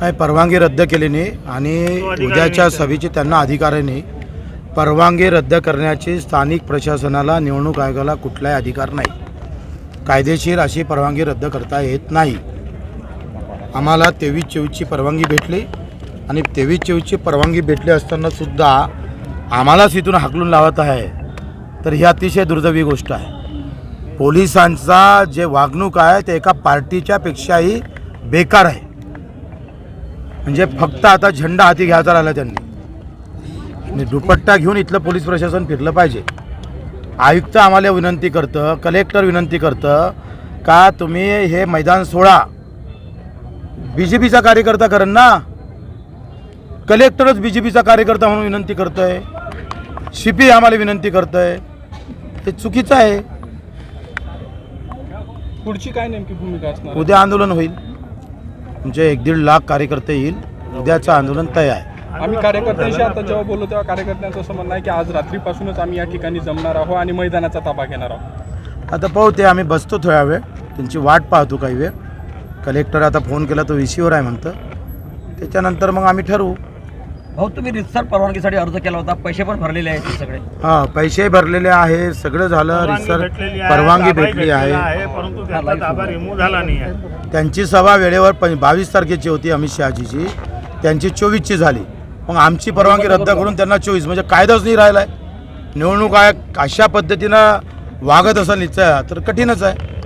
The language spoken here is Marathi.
नाही परवानगी रद्द केली नाही आणि उद्याच्या सभेची त्यांना अधिकाराने नाही. परवानगी रद्द करण्याची स्थानिक प्रशासनाला निवडणूक आयोगाला कुठलाही अधिकार नाही. कायदेशीर अशी परवानगी रद्द करता येत नाही. आम्हाला तेवीस चोवीसची परवानगी भेटली आणि तेवीस चोवीसची परवानगी भेटली असतानासुद्धा आम्हालाच इथून हाकलून लावत आहे. तर ही अतिशय दुर्दैवी गोष्ट आहे. पोलिसांचा जे वागणूक आहे ते एका पार्टीच्या पेक्षाही बेकार आहे. म्हणजे फक्त आता झेंडा हाती घ्यायचा राहिला त्यांनी. दुपट्टा घेऊन इथलं पोलीस प्रशासन फिरलं पाहिजे. आयुक्त आम्हाला विनंती करतं कलेक्टर विनंती करतं का तुम्ही हे मैदान सोडा. बी जे पीचा कार्यकर्ता करण ना. कलेक्टरच बी जे पीचा कार्यकर्ता म्हणून विनंती करतोय. सी पी आम्हाला विनंती करतोय. हे चुकीचं आहे. पुढची काय नेमकी भूमिका असणार उद्या आंदोलन होईल. म्हणजे एक दीड लाख कार्यकर्ते येईल उद्याचं आंदोलन तय आहे आम्ही कार्यकर्त्यांशी आता जेव्हा बोललो तेव्हा कार्यकर्त्यांचं असं म्हणणं आहे की आज रात्रीपासूनच आम्ही या ठिकाणी जमणार आहोत आणि मैदानाचा ताबा घेणार आहोत. आता पाहू ते आम्ही बसतो थोड्या वेळ. त्यांची वाट पाहतो काही वेळ. कलेक्टर आता फोन केला तो विसीवर आहे म्हणतं. त्याच्यानंतर मग आम्ही ठरवू. भाऊ तुम्ही रितसर परवानगीसाठी अर्ज केला होता पैसे पण भरलेले आहेत सगळे. हां पैसे भरलेले आहे सगळं झालं रिसर परवानगी भेटली आहे. परंतु त्याचा ताबा रिमूव्ह झाला नाही आहे. त्यांची सभा वेळेवर प बावीस तारखेची होती अमित शहाजीची. त्यांची चोवीसची झाली. मग आमची परवानगी रद्द करून त्यांना चोवीस म्हणजे कायदाच नाही राहिला आहे निवडणूक आयोग अशा पद्धतीनं वागत असेल निश्चय. तर कठीणच आहे.